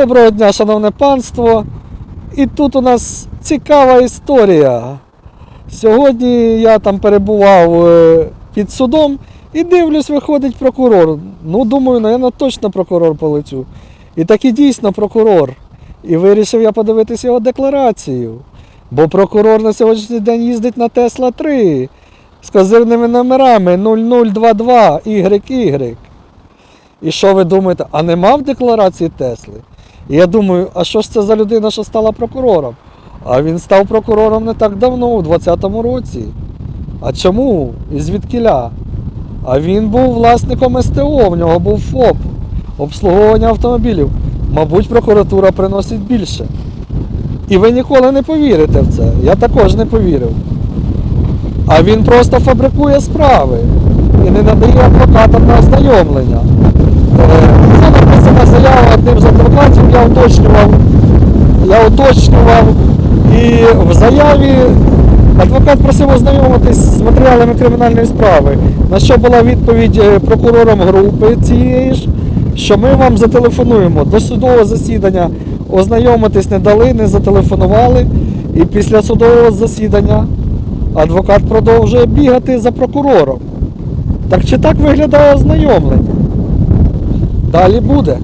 Доброго дня, шановне панство. І тут у нас цікава історія. Сьогодні я там перебував е, під судом і дивлюсь, виходить прокурор. Ну, думаю, наверное, точно прокурор полетю. І таки дійсно прокурор. І вирішив я подивитися його декларацію. Бо прокурор на сьогоднішній день їздить на Тесла 3 з козирними номерами 0022 YY. І що ви думаєте, а нема в декларації Тесли? І я думаю, а що ж це за людина, що стала прокурором? А він став прокурором не так давно, у 20-му році. А чому? І звідкіля? А він був власником СТО, в нього був ФОП, обслуговування автомобілів. Мабуть, прокуратура приносить більше. І ви ніколи не повірите в це. Я також не повірив. А він просто фабрикує справи і не надає адвокатам на ознайомлення. Е, Це написана заява одним з я уточнював, я уточнював. І в заяві адвокат просив ознайомитись з матеріалами кримінальної справи, на що була відповідь е, прокурором групи цієї ж, що ми вам зателефонуємо до судового засідання. Ознайомитись не дали, не зателефонували. І після судового засідання адвокат продовжує бігати за прокурором. Так чи так виглядає ознайомлення? Далі буде.